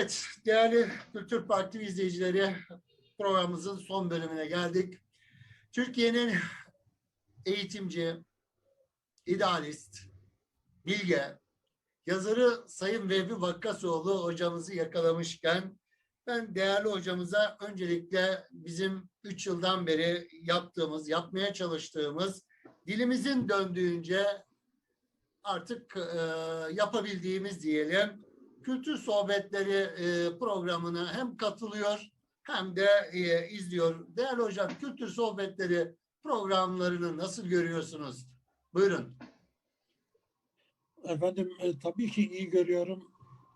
Evet, değerli Kültür Parti izleyicileri programımızın son bölümüne geldik. Türkiye'nin eğitimci, idealist, bilge, yazarı Sayın Vehbi Vakkasoğlu hocamızı yakalamışken ben değerli hocamıza öncelikle bizim üç yıldan beri yaptığımız, yapmaya çalıştığımız dilimizin döndüğünce artık e, yapabildiğimiz diyelim kültür sohbetleri e, programına hem katılıyor hem de e, izliyor. Değerli hocam kültür sohbetleri programlarını nasıl görüyorsunuz? Buyurun. Efendim e, tabii ki iyi görüyorum.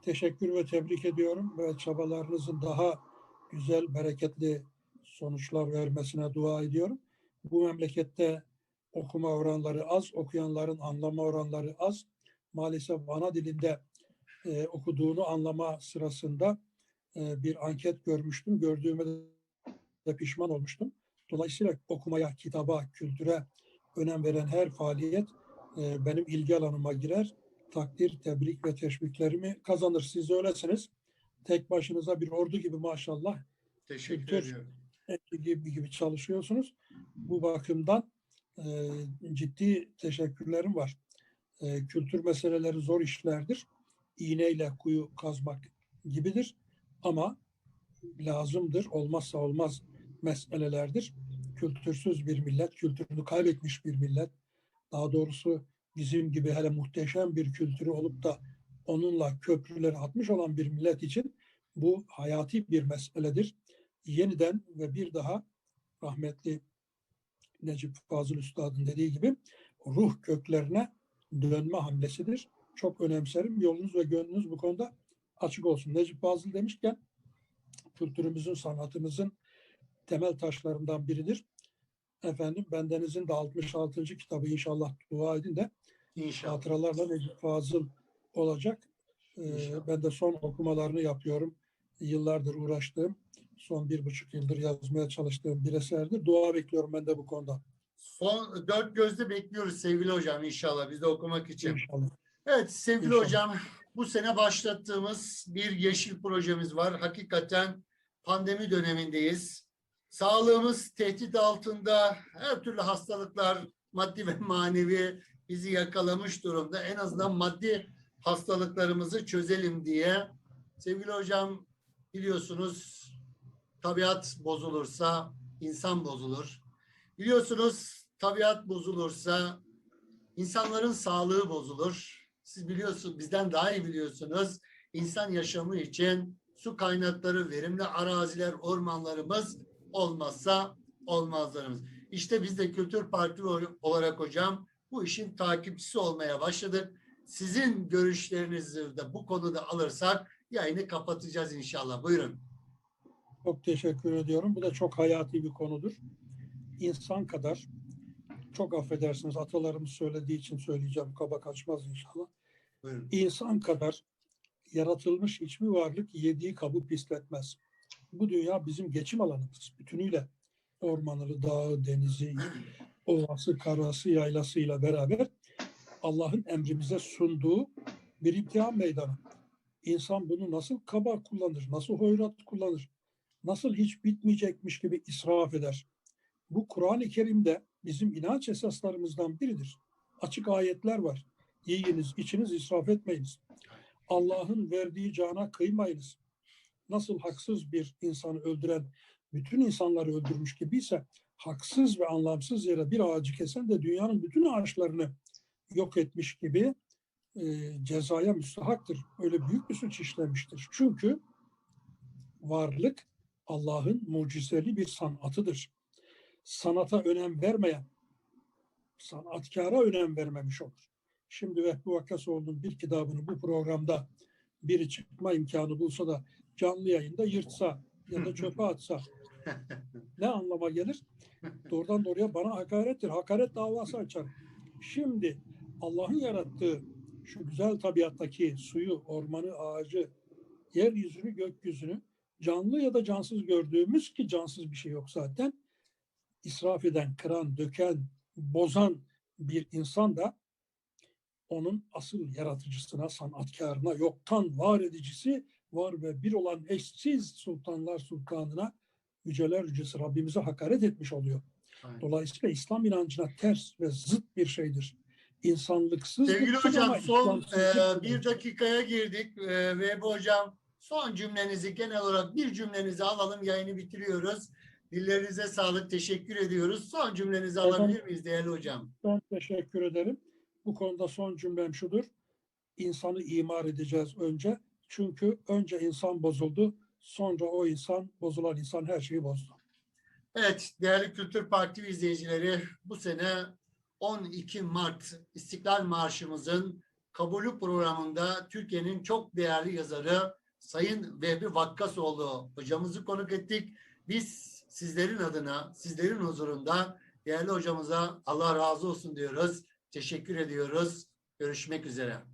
Teşekkür ve tebrik ediyorum ve çabalarınızın daha güzel, bereketli sonuçlar vermesine dua ediyorum. Bu memlekette okuma oranları az, okuyanların anlama oranları az. Maalesef ana dilinde e, okuduğunu anlama sırasında e, bir anket görmüştüm. Gördüğüme de pişman olmuştum. Dolayısıyla okumaya, kitaba, kültüre önem veren her faaliyet e, benim ilgi alanıma girer. Takdir, tebrik ve teşviklerimi kazanır. Siz öylesiniz. Tek başınıza bir ordu gibi maşallah Teşekkür Kültür. ediyorum. gibi gibi çalışıyorsunuz. Bu bakımdan e, ciddi teşekkürlerim var. E, kültür meseleleri zor işlerdir. İğneyle kuyu kazmak gibidir. Ama lazımdır, olmazsa olmaz meselelerdir. Kültürsüz bir millet, kültürünü kaybetmiş bir millet, daha doğrusu bizim gibi hele muhteşem bir kültürü olup da onunla köprüleri atmış olan bir millet için bu hayati bir meseledir. Yeniden ve bir daha rahmetli Necip Fazıl Üstad'ın dediği gibi ruh köklerine dönme hamlesidir. Çok önemserim. Yolunuz ve gönlünüz bu konuda açık olsun. Necip Fazıl demişken kültürümüzün, sanatımızın temel taşlarından biridir. Efendim bendenizin de 66. kitabı inşallah dua edin de İnşallah. hatıralarla Necip Fazıl olacak. Ee, ben de son okumalarını yapıyorum. Yıllardır uğraştığım, son bir buçuk yıldır yazmaya çalıştığım bir eserdir. Dua bekliyorum ben de bu konuda. Son dört gözle bekliyoruz sevgili hocam inşallah biz de okumak için. İnşallah. Evet sevgili İnşallah. hocam bu sene başlattığımız bir yeşil projemiz var. Hakikaten pandemi dönemindeyiz. Sağlığımız tehdit altında. Her türlü hastalıklar maddi ve manevi bizi yakalamış durumda. En azından maddi hastalıklarımızı çözelim diye. Sevgili hocam biliyorsunuz tabiat bozulursa insan bozulur. Biliyorsunuz tabiat bozulursa insanların sağlığı bozulur. Siz biliyorsunuz, bizden daha iyi biliyorsunuz. İnsan yaşamı için su kaynakları, verimli araziler, ormanlarımız olmazsa olmazlarımız. İşte biz de Kültür Parti olarak hocam bu işin takipçisi olmaya başladık. Sizin görüşlerinizi de bu konuda alırsak yayını kapatacağız inşallah. Buyurun. Çok teşekkür ediyorum. Bu da çok hayati bir konudur. İnsan kadar, çok affedersiniz atalarımız söylediği için söyleyeceğim, kaba kaçmaz inşallah. Buyurun. İnsan kadar yaratılmış hiçbir varlık yediği kabı pisletmez. Bu dünya bizim geçim alanımız. Bütünüyle ormanı, dağı, denizi, ovası, karası, yaylasıyla beraber Allah'ın emrimize sunduğu bir imtihan meydanı. İnsan bunu nasıl kaba kullanır, nasıl hoyrat kullanır, nasıl hiç bitmeyecekmiş gibi israf eder. Bu Kur'an-ı Kerim'de bizim inanç esaslarımızdan biridir. Açık ayetler var. Yiyiniz, içiniz israf etmeyiniz. Allah'ın verdiği cana kıymayınız. Nasıl haksız bir insanı öldüren bütün insanları öldürmüş gibiyse haksız ve anlamsız yere bir ağacı kesen de dünyanın bütün ağaçlarını yok etmiş gibi e, cezaya müstahaktır. Öyle büyük bir suç işlemiştir. Çünkü varlık Allah'ın mucizeli bir sanatıdır. Sanata önem vermeyen, sanatkara önem vermemiş olur. Şimdi Vehbi Vakkasoğlu'nun bir kitabını bu programda biri çıkma imkanı bulsa da canlı yayında yırtsa ya da çöpe atsa ne anlama gelir? Doğrudan doğruya bana hakarettir. Hakaret davası açar. Şimdi Allah'ın yarattığı şu güzel tabiattaki suyu, ormanı, ağacı, yeryüzünü, gökyüzünü canlı ya da cansız gördüğümüz ki cansız bir şey yok zaten israf eden, kıran, döken, bozan bir insan da onun asıl yaratıcısına, sanatkarına, yoktan var edicisi var ve bir olan eşsiz sultanlar sultanına yüceler yücesi Rabbimize hakaret etmiş oluyor. Aynen. Dolayısıyla İslam inancına ters ve zıt bir şeydir. İnsanlıksız Sevgili hocam son e, bir dakikaya girdik e, ve bu hocam son cümlenizi genel olarak bir cümlenizi alalım yayını bitiriyoruz. Dillerinize sağlık teşekkür ediyoruz. Son cümlenizi Hocam- alabilir miyiz değerli hocam? Ben teşekkür ederim. Bu konuda son cümlem şudur. İnsanı imar edeceğiz önce. Çünkü önce insan bozuldu. Sonra o insan, bozulan insan her şeyi bozdu. Evet değerli Kültür Parti izleyicileri bu sene 12 Mart İstiklal Marşımızın kabulü programında Türkiye'nin çok değerli yazarı Sayın Vehbi Vakkasoğlu hocamızı konuk ettik. Biz sizlerin adına, sizlerin huzurunda değerli hocamıza Allah razı olsun diyoruz. Teşekkür ediyoruz. Görüşmek üzere.